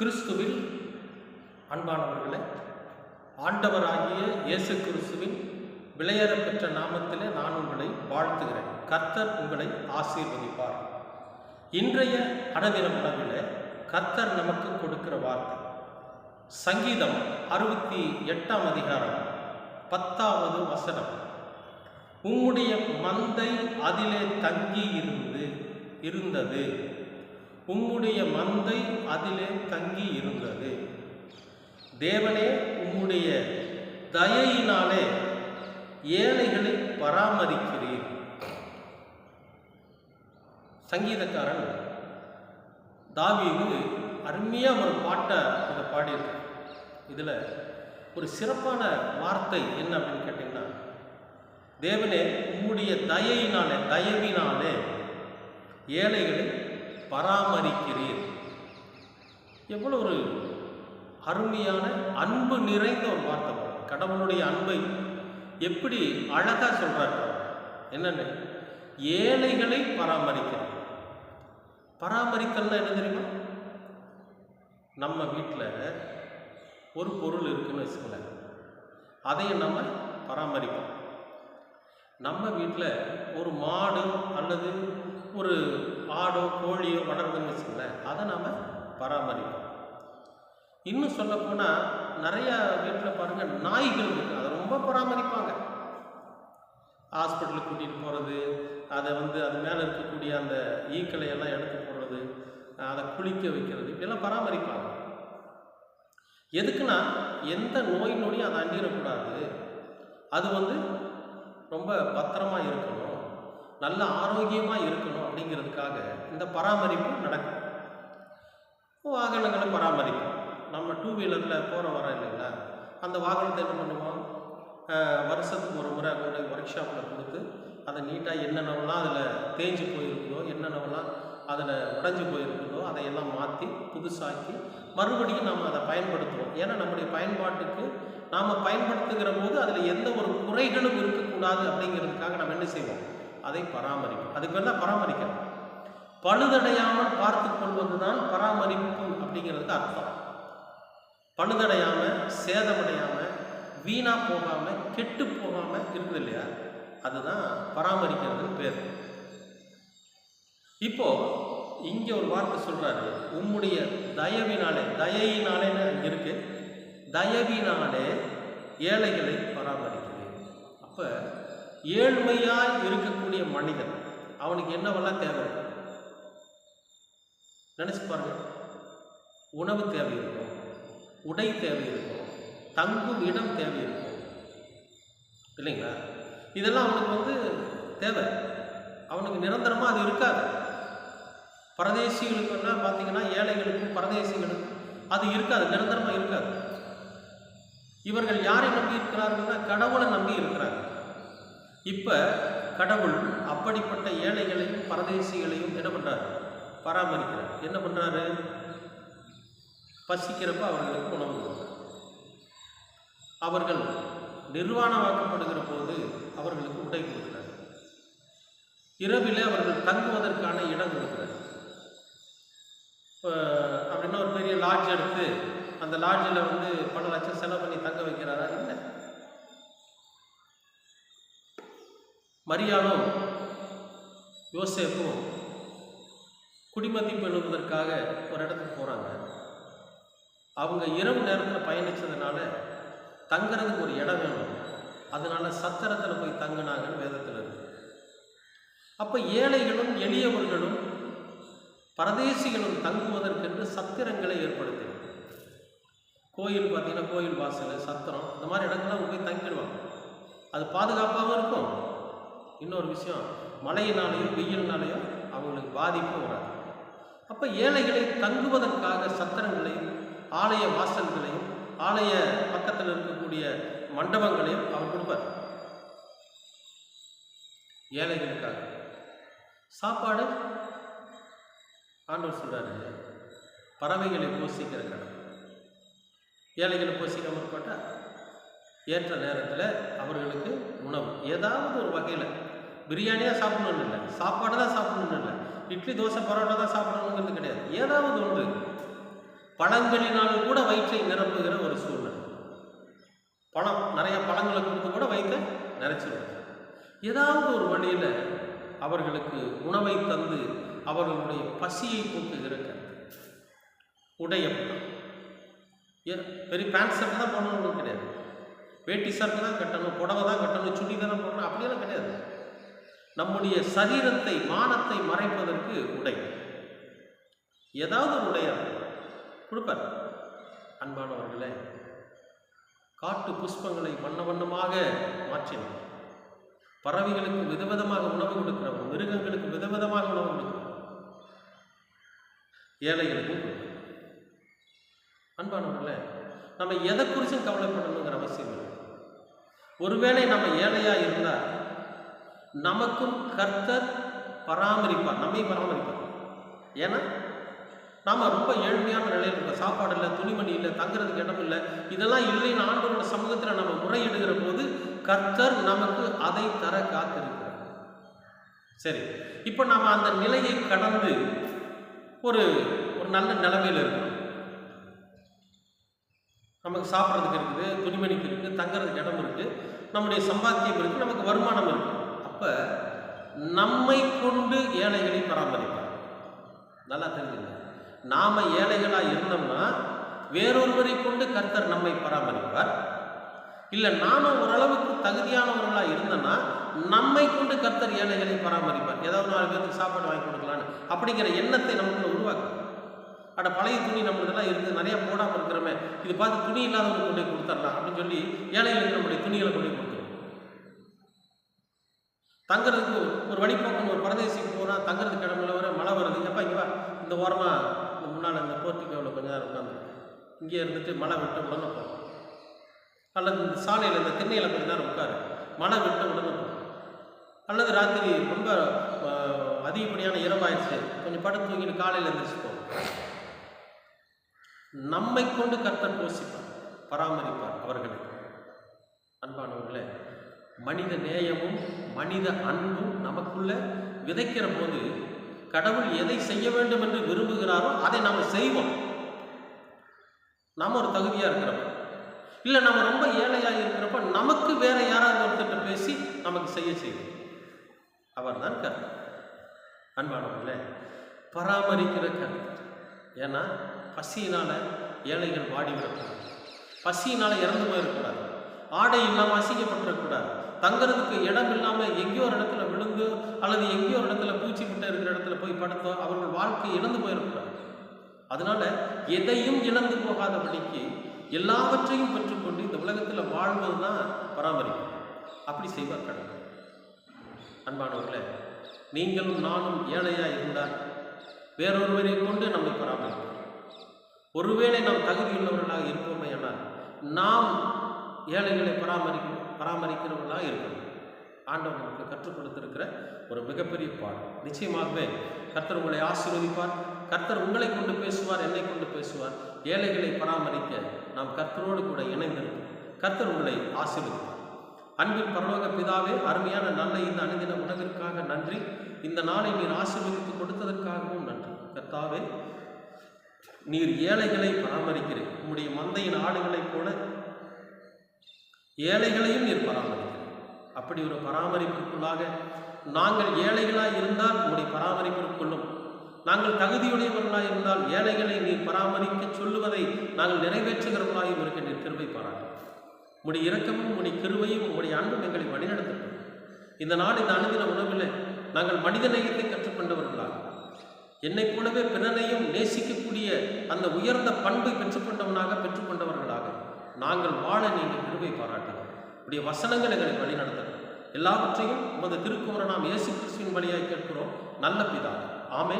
கிறிஸ்துவில் அன்பானவர்களே ஆண்டவராகிய இயேசு கிறிஸ்துவின் விளையாட பெற்ற நாமத்திலே நான் உங்களை வாழ்த்துகிறேன். கர்த்தர் உங்களை ஆசீர்வதிப்பார். இன்றைய அடதின உணவில் கர்த்தர் நமக்கு கொடுக்கிற வார்த்தை. சங்கீதம் அறுபத்தி எட்டாம் அதிகாரம் பத்தாவது வசனம். உம்முடைய மந்தை அதிலே தங்கி இருந்து இருந்தது. உம்முடைய மந்தை அதிலே தங்கி இருந்தது தேவனே உம்முடைய தயையினாலே ஏழைகளை பராமரிக்கிறீர். சங்கீதக்காரன் தாவீது அருமையாக ஒரு பாட்டை இதை பாடியிருக்கார். இதில் ஒரு சிறப்பான வார்த்தை என்ன அப்படின்னு கேட்டிங்கன்னா தேவனே உம்முடைய தயையினாலே தயவினாலே ஏழைகளை பராமரிக்கிறீர். எவ்வளோ ஒரு அருமையான அன்பு நிறைந்த ஒரு வார்த்தை. கடவுளுடைய அன்பை எப்படி அழகாக சொல்கிறார் என்னென்னு? ஏழைகளை பராமரிக்கிறது பராமரித்தல்னா என்ன தெரியுமா? நம்ம வீட்டில் ஒரு பொருள் இருக்குன்னு வச்சுக்கோங்களேன் அதையும் நம்ம பராமரிப்போம். நம்ம வீட்டில் ஒரு மாடு அல்லது ஒரு கோழியோ வளருதுன்னு வச்சுக்கோங்களேன் அதை நாம் பராமரிப்போம். இன்னும் சொல்லப்போனால் நிறையா வீட்டில் பாருங்கள் நாய்கள் இருக்குது அதை ரொம்ப பராமரிப்பாங்க. ஹாஸ்பிட்டலுக்கு கூட்டிகிட்டு போகிறது அதை வந்து அது மேலே இருக்கக்கூடிய அந்த ஈக்களை எல்லாம் எடுத்து போடுறது அதை குளிக்க வைக்கிறது இப்படிலாம் பராமரிப்பாங்க. எதுக்குன்னா எந்த நோய் நொடியும் அதை அண்டிடக்கூடாது அது வந்து ரொம்ப பத்திரமா இருக்கணும். நல்ல ஆரோக்கியமாக இருக்கணும் அப்படிங்கிறதுக்காக இந்த பராமரிப்பு நடக்கும். வாகனங்களை பராமரிப்போம். நம்ம டூ வீலரில் போகிற வர இல்லைங்களா? அந்த வாகனத்தை என்ன பண்ணுவோம்? வருஷத்துக்கு ஒரு முறை கொண்டு ஒர்க் ஷாப்பில் கொடுத்து அதை நீட்டாக என்னென்னலாம் அதில் தேஞ்சு போயிருக்குதோ என்னென்னவெல்லாம் அதில் உடஞ்சி போயிருக்குதோ அதையெல்லாம் மாற்றி புதுசாக்கி மறுபடியும் நாம் அதை பயன்படுத்துவோம். ஏன்னா நம்முடைய பயன்பாட்டுக்கு நாம் பயன்படுத்துகிற போது அதில் எந்த ஒரு குறைகளும் இருக்கக்கூடாது அப்படிங்கிறதுக்காக நம்ம என்ன செய்வோம்? அதை பராமரிக்கும். அதுக்கு பேர் தான் பராமரிக்கணும் பழுதடையாமல் பார்த்து கொள்வது தான் பராமரிப்பு அப்படிங்கிறதுக்கு அர்த்தம். பழுதடையாமல் சேதமடையாமல் வீணாக போகாமல் கெட்டு போகாமல் இருக்குது இல்லையா? அதுதான் பராமரிக்கிறதுன்னு பேர். இப்போ இங்கே ஒரு வார்த்தை சொல்கிறாரு உம்முடைய தயவினாலே தயையினாலேன்னு அங்கே இருக்கு. தயவினாலே ஏழைகளை பராமரிக்கிறேன். அப்போ ஏழ்மையாய் இருக்கக்கூடிய மனிதன் அவனுக்கு என்னவெல்லாம் தேவை? இருக்கும் நினச்சி பாருங்க. உணவு தேவை இருக்கும் உடை தேவை இருக்கும் தங்கும் இடம் தேவை இருக்கும் இல்லைங்களா? இதெல்லாம் அவனுக்கு வந்து தேவை. அவனுக்கு நிரந்தரமாக அது இருக்காது. பரதேசிகளுக்குன்னா பார்த்தீங்கன்னா ஏழைகளுக்கும் பரதேசிகளுக்கும் அது இருக்காது நிரந்தரமாக இருக்காது. இவர்கள் யாரை நம்பி இருக்கிறார்கள்னா கடவுளை நம்பி இருக்கிறாங்க இப்போ கடவுள் அப்படிப்பட்ட ஏழைகளையும் பரதேசிகளையும் என்ன பண்ணுறாரு பராமரிக்கிறார். என்ன பண்ணுறாரு பசிக்கிறப்ப அவர்களுக்கு உணவு அவர்கள் நிர்வாணமாக்கப்படுகிற போது அவர்களுக்கு உடை கொடுக்கிறார். இரவிலே அவர்கள் தங்குவதற்கான இடம் கொடுக்கிறார். அப்படின்னா ஒரு பெரிய லாட்ஜ் எடுத்து அந்த லாட்ஜில் வந்து பல லட்சம் செலவு பண்ணி தங்க வைக்கிறாரா? இல்லை. மரியாளும் யோசேப்பும் குடிமதிப்பு எழுதுவதற்காக ஒரு இடத்துக்கு போகிறாங்க அவங்க இரவு நேரத்தில் பயணித்ததுனால தங்குறதுக்கு ஒரு இடம் வேணும். அதனால சத்திரத்தில் போய் தங்குனாங்கன்னு வேதத்தில் இருக்கு. அப்போ ஏழைகளும் எளியவர்களும் பரதேசிகளும் தங்குவதற்கென்று சத்திரங்களை ஏற்படுத்தின. கோயில் பார்த்தீங்கன்னா கோயில் வாசல் சத்திரம் இந்த மாதிரி இடங்கள்லாம் போய் தங்கிடுவாங்க. அது பாதுகாப்பாகவும் இருக்கும். இன்னொரு விஷயம் மழையினாலேயோ வெயில்னாலேயோ அவங்களுக்கு பாதிப்பு வராது. அப்போ ஏழைகளை தங்குவதற்காக சத்திரங்களையும் ஆலய வாசல்களையும் ஆலய பக்கத்தில் இருக்கக்கூடிய மண்டபங்களையும் அவர் கொடுப்பார். ஏழைகளுக்காக. சாப்பாடு ஆண்டவர் சொல்கிறாரு பறவைகளை போஷிக்கிற கடவுள் ஏழைகளை போஷிக்காம போட்டால் ஏற்ற நேரத்தில் அவர்களுக்கு உணவு. ஏதாவது ஒரு வகையில் பிரியாணியாக சாப்பிடணும்னு இல்லை. சாப்பாடு தான் சாப்பிடணும்னு இல்லை. இட்லி தோசை பரோட்டா தான் சாப்பிடணுங்கிறது கிடையாது. ஏதாவது ஒன்று. பழங்களினாலும் கூட வயிற்றை நிரப்புகிற ஒரு சூழ்நிலை. பழம் நிறைய பழங்களை கொடுத்து கூட வயிற்றை நிறைச்சிருவாங்க. ஏதாவது ஒரு வழியில் அவர்களுக்கு உணவை தந்து அவர்களுடைய பசியை போக்குகிற கருத்து. உடை பெரிய பேண்ட் ஷர்ட் தான் போடணும்னு கிடையாது. வேட்டி ஷர்ட் தான் கட்டணும் புடவை தான் கட்டணும் சுடி தானே போடணும் அப்படியெல்லாம் கிடையாது. நம்முடைய சரீரத்தை மானத்தை மறைப்பதற்கு உடை. ஏதாவது ஒரு உடையா? கொடுப்பார். அன்பானவர்களே காட்டு புஷ்பங்களை வண்ண வண்ணமாக மாற்றினார் பறவைகளுக்கு விதவிதமாக உணவு கொடுக்கிறவர் மிருகங்களுக்கு விதவிதமாக உணவு கொடுக்கிறவர் ஏழைகளுக்கும் அன்பானவர்களே நம்ம எதை குறிச்சும் கவலைப்படணுங்கிற அவசியம் இல்லை. ஒருவேளை நம்ம ஏழையாக இருந்தால் நமக்கும் கர்த்தர் பராமரிப்பார் நம்மையும் பராமரிப்பார். ஏன்னா நாம் ரொம்ப ஏழ்மையான நிலையில் இருக்கோம். சாப்பாடு இல்லை துணிமணி இல்லை தங்குறதுக்கு இடம் இல்லை இதெல்லாம் இல்லைன்னு ஆண்டவரோட சமூகத்தில் நம்ம முறையிடுகிற போது கர்த்தர் நமக்கு அதை தர காத்திருக்கிறார். சரி இப்போ நாம் அந்த நிலையை கடந்து ஒரு ஒரு நல்ல நிலைமையில் இருக்கிறோம். நமக்கு சாப்பிட்றதுக்கு இருக்குது துணிமணிக்கு இருக்குது தங்குறதுக்கு இடம் இருக்குது நம்முடைய சம்பாத்தியம் இருக்குது நமக்கு வருமானம் இருக்குது. அப்போ நம்மை கொண்டு ஏழைகளை பராமரிப்பார். நல்லா தெரிஞ்சுங்க. நாம் ஏழைகளாக இருந்தோம்னா வேறொருவரை கொண்டு கர்த்தர் நம்மை பராமரிப்பார். இல்லை நாம் ஓரளவுக்கு தகுதியானவர்களாக இருந்தோம்னா நம்மை கொண்டு கர்த்தர் ஏழைகளை பராமரிப்பார். ஏதாவது நாலு பேருக்கு சாப்பாடு வாங்கி கொடுக்கலான்னு அப்படிங்கிற எண்ணத்தை நமக்குள்ள உருவாக்கு அட பழைய துணி நம்மளுக்கெல்லாம் இருக்குது நிறைய போடாமல் இருக்கிறோமே இது பார்த்து துணி இல்லாதவங்க கொண்டு போய் கொடுத்துடலாம் அப்படின்னு சொல்லி ஏழைகளுக்கு நம்முடைய துணிகளை கொண்டு போய் தங்குறதுக்கு ஒரு வழிபோக்கன் ஒரு பரதேசிக்கு போனால் தங்குறதுக்கு இடமில்ல வர மழை வருது. எப்போ இங்கே வா. இந்த ஓரமாக இந்த முன்னால் இந்த போர்ட்டிக்கோவில் கொஞ்ச நேரம் உட்காந்து இங்கே இருந்துட்டு மழை விட்ட உடனே போகும் அல்லது இந்த சாலையில் இந்த திண்ணையில் கொஞ்ச நேரம் உட்காரு. மழை விட்ட உடனே போகும் அல்லது ராத்திரி ரொம்ப அதிகப்படியான இரவாயிடுச்சு. கொஞ்சம் படுத்து தூங்கிட்டு காலையில் எழுந்திரிச்சு போகும் நம்மை கொண்டு கர்த்தர் போஷிப்பார் பராமரிப்பார் அவர்களை. அன்பானவர்களே மனித நேயமும் மனித அன்பும் நமக்குள்ள விதைக்கிற போது கடவுள் எதை செய்ய வேண்டும் என்று விரும்புகிறாரோ அதை நாம் செய்வோம். நாம் ஒரு தகுதியாக இருக்கிறப்ப. இல்லை நம்ம ரொம்ப ஏழையாக இருக்கிறப்ப நமக்கு வேற யாராவது ஒருத்தர்கிட்ட பேசி நமக்கு செய்ய செய்வோம். அவர் தான் கருத்து அன்பானவர்களே பராமரிக்கிற கருத்து ஏன்னா பசியினால் ஏழைகள் வாடி விடக்கூடாது பசியினால் இறந்து போயிடக்கூடாது. ஆடை இல்லாமல் அசிங்கப்பட்டுறக்கூடாது தங்குறதுக்கு இடம் இல்லாமல் எங்கேயோ ஒரு இடத்துல விழுந்து அல்லது எங்கேயோ ஒரு இடத்துல பூச்சி முட்டை இருக்கிற இடத்துல போய் படுத்தோ அவர்கள் வாழ்க்கை இழந்து போயிடக்கூடாது. அதனால எதையும் இழந்து போகாதபடிக்கு எல்லாவற்றையும் பெற்றுக்கொண்டு இந்த உலகத்தில் வாழ்வது தான் பராமரிக்கும் அப்படி செய்வார் கடவுள். அன்பானவர்களே நீங்களும் நானும் ஏழையாக இருந்தால் வேறொருவரை கொண்டு நம்மை பராமரிப்போம். ஒருவேளை நாம் தகுதியுள்ளவர்களாக இருப்போமே ஆனால் நாம் ஏழைகளை பராமரிக்கும் பராமரிக்கிறவர்களாக இருக்கணும். ஆண்டவர் நமக்கு கற்றுக் கொடுத்திருக்கிற ஒரு மிகப்பெரிய பாடம். நிச்சயமாகவே கர்த்தர் உங்களை ஆசீர்வதிப்பார். கர்த்தர் உங்களை கொண்டு பேசுவார் என்னை கொண்டு பேசுவார். ஏழைகளை பராமரிக்க நாம் கர்த்தரோடு கூட இணைந்திருப்போம். கர்த்தர் உங்களை ஆசீர்வதிப்பார். அன்பின் பரலோக பிதாவே அருமையான நல்ல இந்த அணுதின உணவிற்காக நன்றி. இந்த நாளை நீர் ஆசீர்வதித்து கொடுத்ததற்காகவும் நன்றி. கர்த்தாவே நீர் ஏழைகளை பராமரிக்கிறேன். உம்முடைய மந்தையின் ஆடுகளைப் போல ஏழைகளையும் நீர் பராமரிக்கிறீர் அப்படி ஒரு பராமரிப்பிற்குள்ளாக நாங்கள் ஏழைகளாக இருந்தால் உம்முடைய பராமரிப்பிற்குள்ளும் நாங்கள் தகுதியுடையவர்களாக இருந்தால் ஏழைகளை நீர் பராமரிக்க சொல்லுவதை நாங்கள் நிறைவேற்றுகிறவர்களாயும் இருக்க நீர் கிருபை பாராட்டும் உம்முடைய இரக்கமும் உம்முடைய கிருவையும் உங்களுடைய அன்பும் எங்களை வழிநடத்தப்படும் இந்த நாள் இந்த அணுதின உணவில் நாங்கள் மனித நேயத்தை கற்றுக்கொண்டவர்களாக என்னைப் போலவே பிறனையும் நேசிக்கக்கூடிய அந்த உயர்ந்த பண்பை பெற்றுக்கொண்டவனாக பெற்றுக்கொண்டவர்களாக நாங்கள் வாழ நீங்கள் கிருபை பாராட்டுங்கள். உடைய வசனங்கள் எங்களை வழிநடத்தட்டும் எல்லாவற்றையும் உமது திருக்குமர நாம் இயேசு கிறிஸ்துவின் வழியாக கேட்கிறோம். நல்ல பிதா ஆமே